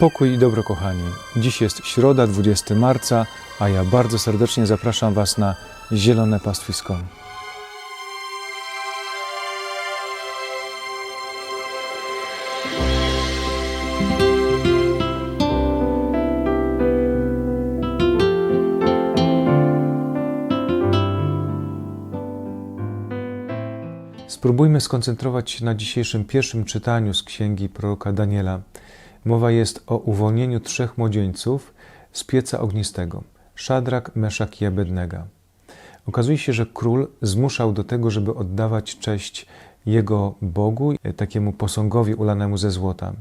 Pokój i dobro, kochani. Dziś jest środa, 20 marca, a ja bardzo serdecznie zapraszam Was na Zielone Pastwisko. Spróbujmy skoncentrować się na dzisiejszym pierwszym czytaniu z księgi proroka Daniela. Mowa jest o uwolnieniu trzech młodzieńców z pieca ognistego Szadrak, Meszak i Abednego. Okazuje się, że król zmuszał do tego, żeby oddawać cześć jego Bogu, takiemu posągowi ulanemu ze złota.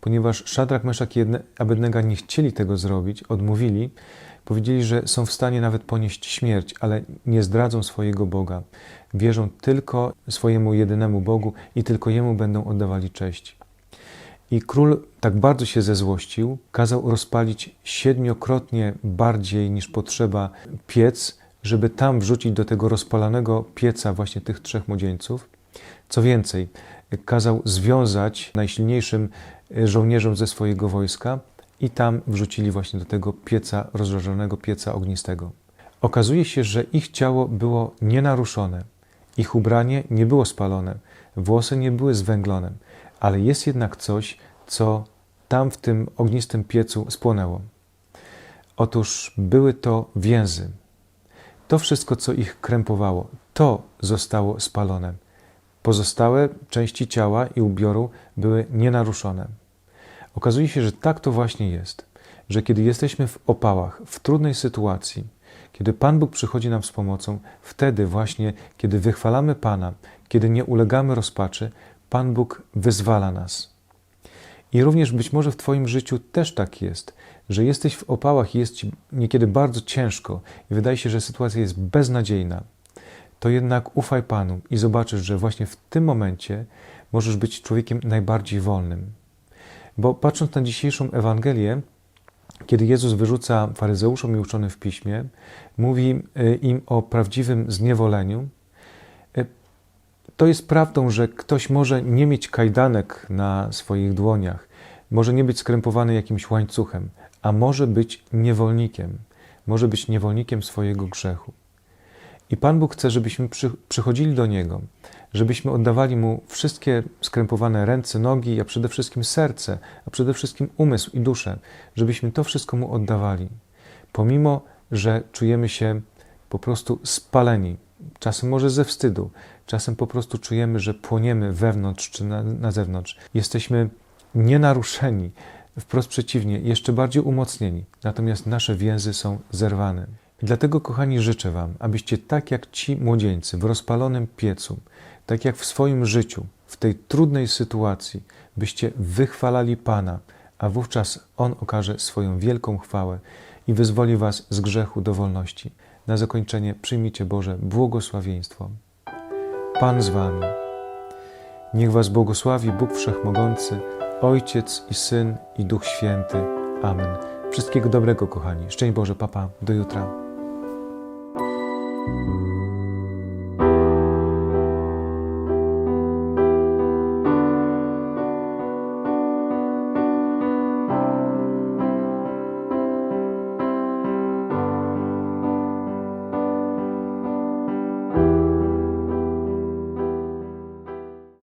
Ponieważ Szadrak, Meszak i Abednego nie chcieli tego zrobić, odmówili, powiedzieli, że są w stanie nawet ponieść śmierć, ale nie zdradzą swojego Boga. Wierzą tylko swojemu jedynemu Bogu i tylko Jemu będą oddawali cześć. I król tak bardzo się zezłościł, kazał rozpalić siedmiokrotnie bardziej niż potrzeba piec, żeby tam wrzucić do tego rozpalanego pieca właśnie tych trzech młodzieńców. Co więcej, kazał związać najsilniejszym żołnierzom ze swojego wojska i tam wrzucili właśnie do tego pieca, rozżarzonego pieca ognistego. Okazuje się, że ich ciało było nienaruszone, ich ubranie nie było spalone, włosy nie były zwęglone, ale jest jednak coś, co tam w tym ognistym piecu spłonęło. Otóż były to więzy. To wszystko, co ich krępowało, to zostało spalone. Pozostałe części ciała i ubioru były nienaruszone. Okazuje się, że tak to właśnie jest, że kiedy jesteśmy w opałach, w trudnej sytuacji, kiedy Pan Bóg przychodzi nam z pomocą, wtedy właśnie, kiedy wychwalamy Pana, kiedy nie ulegamy rozpaczy, Pan Bóg wyzwala nas. I również być może w Twoim życiu też tak jest, że jesteś w opałach i jest Ci niekiedy bardzo ciężko i wydaje się, że sytuacja jest beznadziejna. To jednak ufaj Panu i zobaczysz, że właśnie w tym momencie możesz być człowiekiem najbardziej wolnym. Bo patrząc na dzisiejszą Ewangelię, kiedy Jezus wyrzuca faryzeuszom i uczonym w piśmie, mówi im o prawdziwym zniewoleniu, to jest prawdą, że ktoś może nie mieć kajdanek na swoich dłoniach, może nie być skrępowany jakimś łańcuchem, a może być niewolnikiem, może być niewolnikiem swojego grzechu. I Pan Bóg chce, żebyśmy przy, przychodzili do Niego, żebyśmy oddawali Mu wszystkie skrępowane ręce, nogi, a przede wszystkim serce, a przede wszystkim umysł i duszę, żebyśmy to wszystko Mu oddawali. Pomimo, że czujemy się po prostu spaleni, czasem może ze wstydu, czasem po prostu czujemy, że płoniemy wewnątrz czy na, na zewnątrz. Jesteśmy nienaruszeni, wprost przeciwnie, jeszcze bardziej umocnieni, natomiast nasze więzy są zerwane. Dlatego, kochani, życzę Wam, abyście tak jak ci młodzieńcy w rozpalonym piecu, tak jak w swoim życiu, w tej trudnej sytuacji, byście wychwalali Pana, a wówczas On okaże swoją wielką chwałę i wyzwoli Was z grzechu do wolności. Na zakończenie przyjmijcie Boże błogosławieństwo. Pan z Wami. Niech Was błogosławi Bóg Wszechmogący, Ojciec i Syn i Duch Święty. Amen. Wszystkiego dobrego, kochani. Szczęść Boże, papa. Do jutra.